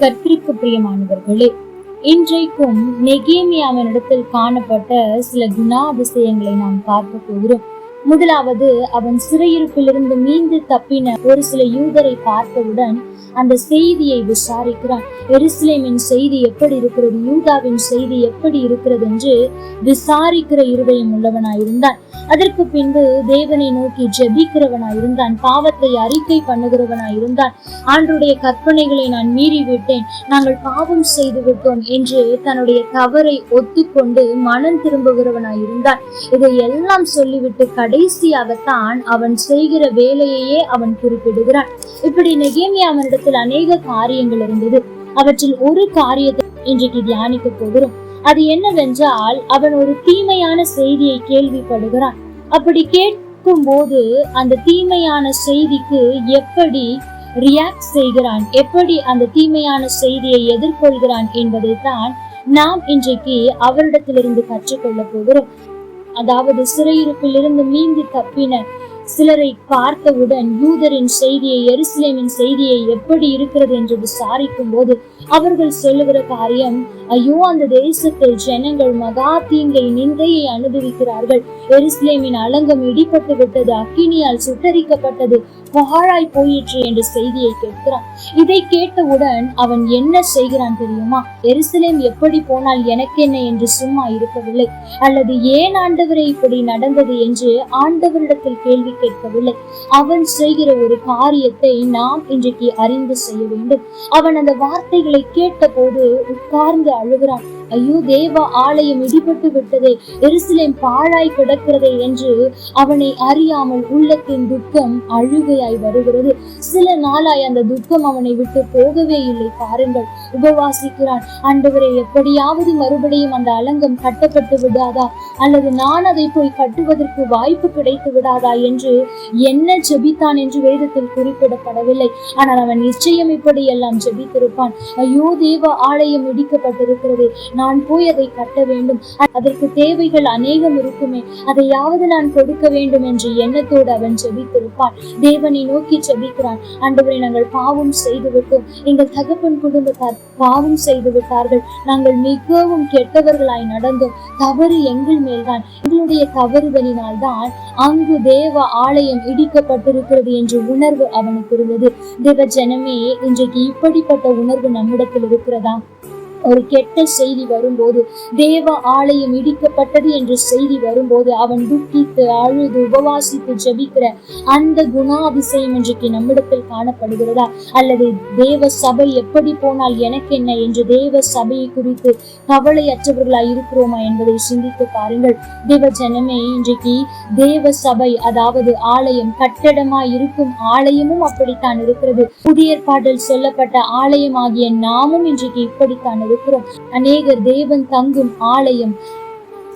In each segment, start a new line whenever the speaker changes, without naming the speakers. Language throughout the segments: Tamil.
கர்த்தருக்கு பிரியமானவர்களே இன்றைக்கும் நெகேமியாவினிடத்தில் காணப்பட்ட சில குணாதிசயங்களை நாம் பார்க்க போகிறோம். முதலாவது அவன் சிறையிருப்பிலிருந்து மீண்டு தப்பின ஒரு சில யூதரை பார்த்தவுடன் அந்த செய்தியை விசாரிக்கிறான். எருசலேமின் செய்தி எப்படி இருக்கிறது? யூதாவின் செய்தி எப்படி இருக்கிறது? என்று விசாரிக்கிற இருதயம் உள்ளவனாயிருந்தான். அதற்கு பின்பு தேவனை நோக்கி ஜெபிக்கிறவனாய் இருந்தான் பாவத்தை அறிக்கை பண்ணுகிறவனாயிருந்தான். ஆண்டுடைய கற்பனைகளை நான் மீறி விட்டேன் நாங்கள் பாவம் செய்து விட்டோம் என்று தன்னுடைய தவறை ஒத்துக்கொண்டு மனம் திரும்புகிறவனாயிருந்தான். இதை எல்லாம் சொல்லிவிட்டு கடைசியாகத்தான் அவன் செய்கிற வேலையையே அவன் குறிப்பிடுகிறான். இப்படி நெகேமியா அவனிடத்தில் அநேக காரியங்கள் இருந்தது. அவற்றில் ஒரு காரியத்தை இன்றைக்கு தியானிக்க போகிறோம். அது என்னவென்றால் அவன் ஒரு தீமையான செய்தியை கேள்விப்படுகிறான். அப்படி கேட்கும் போது அந்த தீமையான செய்திக்கு எப்படி ரியாக்ட் செய்கிறான்? எப்படி அந்த தீமையான செய்தியை எதிர்கொள்கிறான் என்பதை தான் நாம் இன்றைக்கு அவரிடத்திலிருந்து கற்றுக்கொள்ள போகிறோம். அதாவது சிறையிருப்பிலிருந்து மீண்டு தப்பின சிலரை பார்த்தவுடன் யூதரின் செய்தியை எருசலேமின் செய்தியை எப்படி இருக்கிறது என்று விசாரிக்கும் போது அவர்கள் சொல்லுகிற காரியம் ஐயோ அந்த தேசத்தில் ஜனங்கள் மகா தீங்கை நிந்தையை அனுபவிக்கிறார்கள். எருசலேமின் அலங்கம் இடிபட்டு விட்டது அக்கினியால் சுட்டரிக்கப்பட்டது பாழாய் போயிற்று என்ற செய்தியை கேட்கிறான். இதை கேட்டவுடன் அவன் என்ன செய்கிறான் தெரியுமா? எருசலேம் எப்படி போனால் எனக்கென்ன என்று சும்மா இருக்கவில்லை. அல்லது ஏன் ஆண்டவரை இப்படி நடந்தது என்று ஆண்டவரிடத்தில் கேள்வி கேட்கவில்லை. அவன் செய்கிற ஒரு காரியத்தை நாம் இன்றைக்கு அறிந்து செய்ய வேண்டும். அவன் அந்த வார்த்தைகளை கேட்டபோது உட்கார்ந்து அழுகிறான். ஐயோ தேவ ஆலயம் இடிபட்டு விட்டதே எருசலேம் பாழாய் கிடக்கிறதே என்று அவனை அறியாமல் உள்ளத்தின் துக்கம் அழுகையாய் வருகிறது. சில நாளாய் அந்த துக்கம் அவனை விட்டு போகவே இல்லை. பாருங்கள் உபவாசிக்கிறான் ஆண்டவரை எப்படியாவது மறுபடியும் அந்த அலங்கம் கட்டப்பட்டு விடாதா? அல்லது நான் அதை போய் கட்டுவதற்கு வாய்ப்பு கிடைத்து விடாதா என்று என்ன ஜெபித்தான் என்று வேதத்தில் குறிப்பிடப்படவில்லை. ஆனால் அவன் நிச்சயம் இப்படி எல்லாம் ஜெபித்திருப்பான். ஐயோ தேவ ஆலயம் இடிக்கப்பட்டிருக்கிறது. நான் போய் அதை கட்ட வேண்டும். அதற்கு தேவைகள் அநேகம் இருக்குமே. அதையாவது நான் கொடுக்க வேண்டும் என்று எண்ணத்தோடு அவன் ஜெபித்திருப்பான். தேவனை நோக்கி ஜெபிக்கிறான். ஆண்டவரை நாங்கள் பாவம் செய்துவிட்டோம். எங்கள் தகப்பன் குடும்பத்தார் பாவம் செய்து விட்டார்கள். நாங்கள் மிகவும் கெட்டவர்களாய் நடந்தோம். தவறு எங்கள் மேல்தான். எங்களுடைய தவறுதலினால் தான் அங்கு தேவ ஆலயம் இடிக்கப்பட்டிருக்கிறது என்ற உணர்வு அவனுக்கு இருந்தது. தேவ ஜனமே இன்றைக்கு இப்படிப்பட்ட உணர்வு நம்மிடத்தில் இருக்கிறதா? ஒரு கெட்ட செய்தி வரும்போது தேவ ஆலயம் இடிக்கப்பட்டது என்ற செய்தி வரும்போது அவன் துக்கித்து அழுது உபவாசித்து ஜபிக்கிற அந்த குணாதிசயம் இன்றைக்கு நம்மிடத்தில் காணப்படுகிறதா? அல்லது தேவ சபை எப்படி போனால் எனக்கு என்ன என்று தேவ சபையை குறித்து கவலையற்றவர்களாய் இருக்கிறோமா என்பதை சிந்தித்து பாருங்கள். தேவ ஜனமே இன்றைக்கு தேவ சபை அதாவது ஆலயம் கட்டடமாய் இருக்கும் ஆலயமும் அப்படித்தான் இருக்கிறது. புதிய ஏற்பாட்டில் சொல்லப்பட்ட ஆலயமாகிய நாமும் இன்றைக்கு இப்படித்தான் இருக்கிறோம் அநேகர் தேவன் தங்கும் ஆலயம்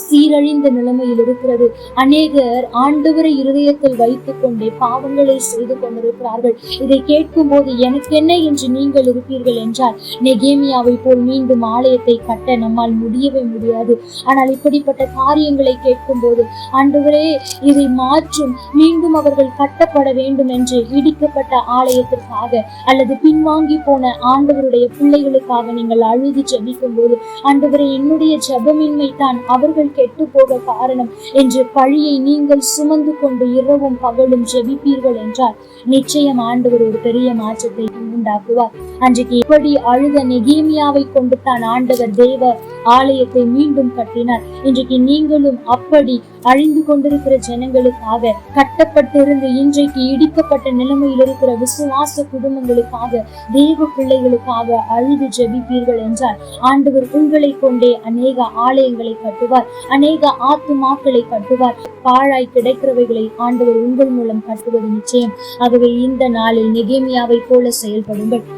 சீரழிந்த நிலைமையில் இருக்கிறது. அநேகர் ஆண்டவரை இருதயத்தில் வைத்துக் கொண்டே பாவங்களை செய்து கொண்டிருக்கிறார்கள். இதை கேட்கும் போது எனக்கு என்ன என்று நீங்கள் இருப்பீர்கள் என்றால் நெகேமியாவை போல் மீண்டும் ஆலயத்தை கட்ட நம்மால் முடியவே முடியாது. ஆனால் இப்படிப்பட்ட காரியங்களை கேட்கும் போது ஆண்டவரே இதை மாற்றும். மீண்டும் அவர்கள் கட்டப்பட வேண்டும் என்று இடிக்கப்பட்ட ஆலயத்திற்காக அல்லது பின்வாங்கி போன ஆண்டவருடைய பிள்ளைகளுக்காக நீங்கள் அழுது ஜபிக்கும் போது ஆண்டவரே என்னுடைய ஜபமின்மை தான் அவர்கள் கெட்டு போக காரணம் என்று பழியை நீங்கள் சுமந்து கொண்டு இரவும் பகலும் ஜெபிப்பீர்கள் என்றால் நிச்சயம் ஆண்டவர் ஒரு பெரிய மாற்றத்தை உண்டாக்குவார். அன்றைக்கு எப்படி அழுத நெகேமியாவை கொண்டு தான் ஆண்டவர் தேவ ஆலயத்தை மீண்டும் கட்டினார். இன்றைக்கு நீங்களும் அப்படி அழிந்து கொண்டிருக்கிற ஜனங்களுக்காக கட்டப்பட்டிருந்து இன்றைக்கு இடிக்கப்பட்ட நிலைமையில் இருக்கிற விசுவாச குடும்பங்களுக்காக தேவ பிள்ளைகளுக்காக அழுது ஜபிப்பீர்கள் என்றார். ஆண்டவர் உங்களை கொண்டே அநேக ஆலயங்களை கட்டுவார் அநேக ஆத்துமாக்களை கட்டுவார். பாழாய் கிடைக்கிறவைகளை ஆண்டவர் உங்கள் மூலம் கட்டுவது நிச்சயம். ஆகவே இந்த நாளில் நெகேமியாவை போல செயல்படுங்கள்.